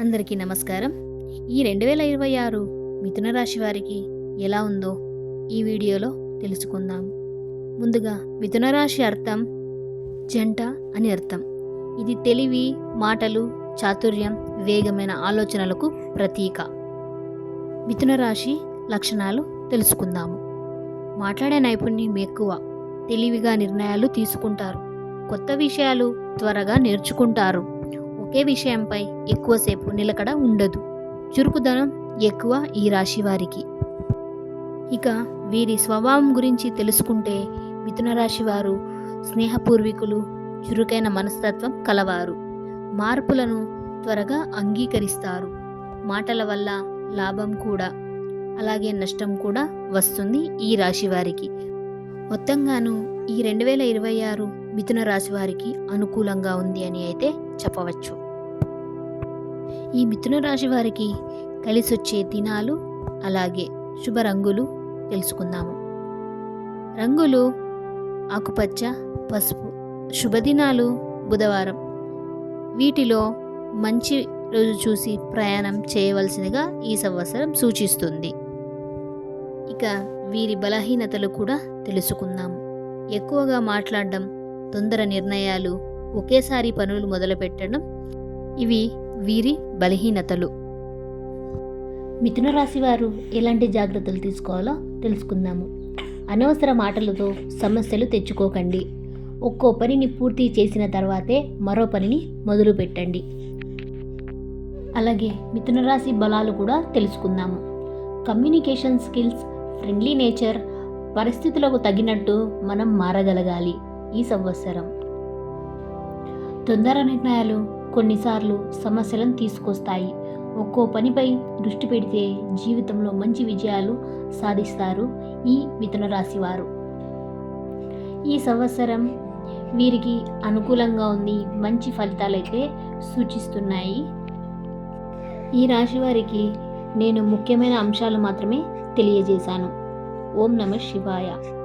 అందరికీ నమస్కారం. ఈ రెండు వేల ఇరవై ఆరు మిథున రాశి వారికి ఎలా ఉందో ఈ వీడియోలో తెలుసుకుందాం. ముందుగా మిథున రాశి అర్థం జంట అని అర్థం. ఇది తెలివి మాటలు చాతుర్యం వేగమైన ఆలోచనలకు ప్రతీక. మిథున రాశి లక్షణాలు తెలుసుకుందాము. మాట్లాడే నైపుణ్యం ఎక్కువ తెలివిగా నిర్ణయాలు తీసుకుంటారు. కొత్త విషయాలు త్వరగా నేర్చుకుంటారు. ఒకే విషయంపై ఎక్కువసేపు నిలకడ ఉండదు. చురుకుదనం ఎక్కువ ఈ రాశి వారికి ఇక వీరి స్వభావం గురించి తెలుసుకుంటే మిథున రాశి వారు స్నేహపూర్వీకులు చురుకైన మనస్తత్వం కలవారు. మార్పులను త్వరగా అంగీకరిస్తారు. మాటల వల్ల లాభం కూడా అలాగే నష్టం కూడా వస్తుంది ఈ రాశి వారికి మొత్తంగాను ఈ రెండు వేల ఇరవై ఆరు మిథున రాశి వారికి అనుకూలంగా ఉంది అని అయితే చెప్పవచ్చు. ఈ మిథున రాశి వారికి కలిసొచ్చే దినాలు అలాగే శుభ రంగులు తెలుసుకుందాము. రంగులు ఆకుపచ్చ పసుపు. శుభదినాలు బుధవారం. వీటిలో మంచి రోజు చూసి ప్రయాణం చేయవలసిందిగా ఈ సంవత్సరం సూచిస్తుంది. ఇక వీరి బలహీనతలు కూడా తెలుసుకుందాం ఎక్కువగా మాట్లాడడం తొందర నిర్ణయాలు ఒకేసారి పనులు మొదలుపెట్టడం ఇవి వీరి బలహీనతలు. మిథున రాశి వారు ఎలాంటి జాగ్రత్తలు తీసుకోవాలో తెలుసుకుందాము. అనవసర మాటలతో సమస్యలు తెచ్చుకోకండి. ఒక్కో పనిని పూర్తి చేసిన తర్వాతే మరో పనిని మొదలు పెట్టండి. అలాగే మిథున రాశి బలాలు కూడా తెలుసుకుందాము. కమ్యూనికేషన్ స్కిల్స్ ఫ్రెండ్లీ నేచర్ పరిస్థితులకు తగినట్టు మనం మారగలగాలి ఈ సంవత్సరం. తొందర నిర్ణయాలు కొన్నిసార్లు సమస్యలను తీసుకొస్తాయి. ఒక్కో పనిపై దృష్టి పెడితే జీవితంలో మంచి విజయాలు సాధిస్తారు ఈ మిథున రాశి వారు. ఈ సంవత్సరం వీరికి అనుకూలంగా ఉంది మంచి ఫలితాలైతే సూచిస్తున్నాయి. ఈ రాశి వారికి నేను ముఖ్యమైన అంశాలు మాత్రమే తెలియజేశాను. ఓం నమ శివాయ.